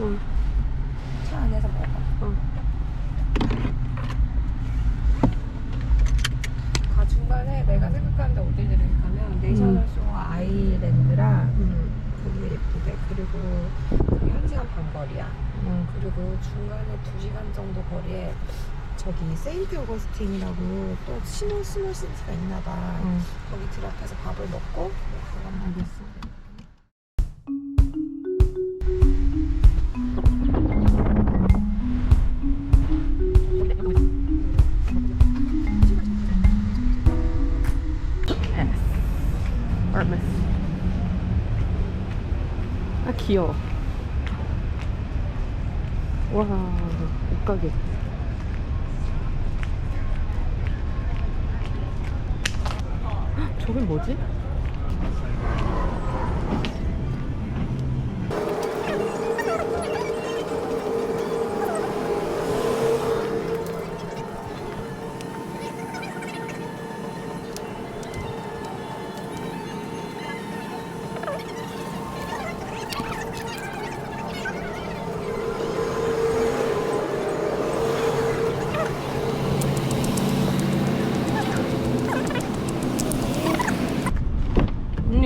응. 차 안에서 먹어. 응. 가 중간에 내가 생각하는데 어딜 들을까면 내셔널 쇼어 아이랜드랑 응. 거기 예쁘대. 그리고 그게 한 시간 반 거리야. 응. 그리고 중간에 두 시간 정도 거리에 저기 세인트 오거스틴이라고 또 신혼 스몰 시티가 있나 봐. 응. 거기 들앞에서 밥을 먹고 그건 알겠어. 얼마스. 아 귀여워. 와 옷가게. 헉, 저긴 뭐지?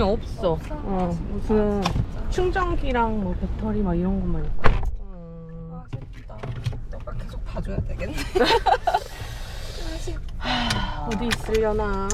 아니 없어. 어 무슨 충전기랑 뭐 배터리 막 이런 것만 있고. 아 아쉽다. 너가 계속 봐줘야 되겠네. 아쉽다. 어디 있으려나?